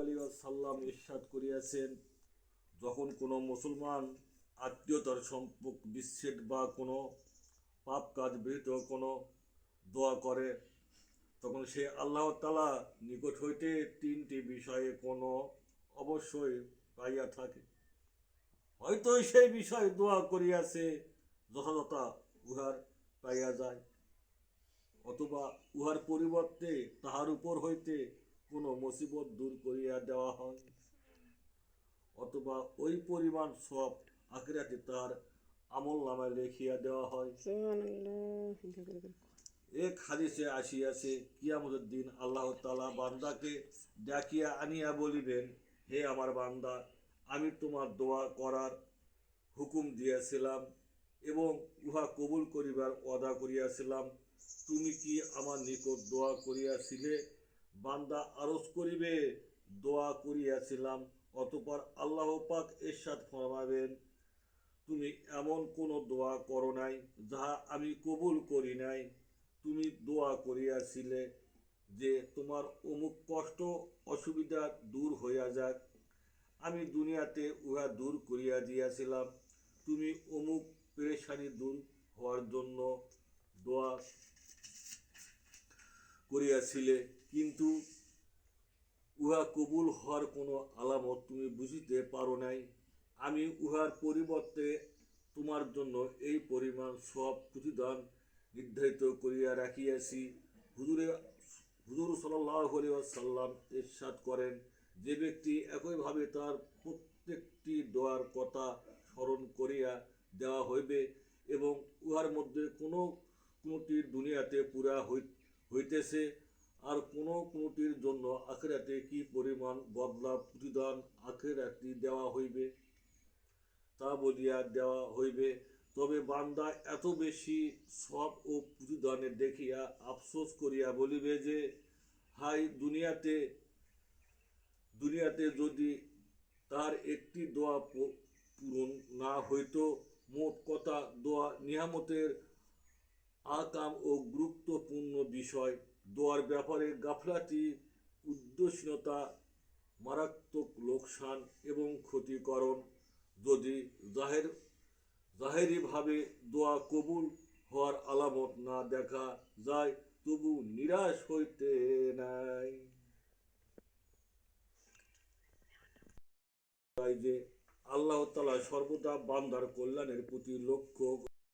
সাল্লাম ইরশাদ করিয়াছেন, যখন কোনো মুসলমান আত্মীয়তার সম্পর্ক বিচ্ছেদ বা কোনো পাপ কাজ বিহিত কোনো দোয়া করে, তখন সে আল্লাহ তালা নিকট হইতে তিনটি বিষয়ে কোনো অবশ্যই পাইয়া থাকে। হয়তো সেই বিষয়ে দোয়া করিয়াছে, যথাযথ উহার পাইয়া যায়, অথবা উহার পরিবর্তে তাহার উপর হইতে কোনো মুসিবত দূর করিয়া দেওয়া হয়। অথবা ওই পরিমাণ সব আখিরাতে তার আমল নামায় লেখিয়া দেওয়া হয়। এক হাদিসে আসিয়াছে, কিয়ামতের দিন আল্লাহ তালা বান্দাকে ডাকিয়া আনিয়া বলিবেন, হে আমার বান্দা, আমি তোমার দোয়া করার হুকুম দিয়াছিলাম এবং উহা কবুল করিবার ওয়াদা করিয়াছিলাম। তুমি কি আমার নিকট দোয়া করিয়াছিলে? বান্দা আরজ করিবে, দোয়া করিয়াছিলাম। অতপর আল্লাহ পাক এরশাদ ফরমাবেন তুমি এমন কোনো দোয়া করো নাই যাহা আমি কবুল করি নাই। তুমি দোয়া করিয়াছিলে যে তোমার অমুক কষ্ট, অসুবিধা দূর হইয়া যাক। আমি দুনিয়াতে উহা দূর করিয়া দিয়াছিলাম। তুমি অমুক পেরেশানি দূর হওয়ার জন্য দোয়া করিয়াছিলে। কিন্তু উহা কবুল হওয়ার কোনো আলামত তুমি বুঝিতে পারো নাই। আমি উহার পরিবর্তে তোমার জন্য এই পরিমাণ সব প্রতিদান নির্ধারিত করিয়া রাখিয়াছি। হুজুরে, হুজুর সাল্লাহ সাল্লাম ইরশাদ করেন, যে ব্যক্তি একইভাবে তার প্রত্যেকটি দোয়ার কথা স্মরণ করিয়া দেওয়া হইবে এবং উহার মধ্যে কোনো কোনোটির দুনিয়াতে পুরা হই- হইতেছে আর কোনো কোনোটির জন্য আখেরাতে কি পরিমাণ বদলা প্রতিদান আখেরাতি দেওয়া হইবে? তা বলিয়া দেওয়া হইবে। তবে বান্দা এত বেশি সব ও প্রতিদানে দেখিয়া আফসোস করিয়া বলিবে যে হাই দুনিয়াতে দুনিয়াতে যদি তার একটি দোয়া পূরণ না হইতো, মোট কথা দোয়া নিয়ামতের আকাম ও গুরুত্বপূর্ণ বিষয়। দোয়ার ব্যাপারে গাফলাতি উদ্দেশ্যতা মারাত্মক লোকসান এবং ক্ষতিকরণ। যদি জাহের, জাহেরিভাবে দোয়া কবুল হওয়ার আলামত না দেখা যায়, তবু নিরাশ হইতে নাই। যে আল্লাহ তালা সর্বদা বান্দার কল্যাণের প্রতি লক্ষ্য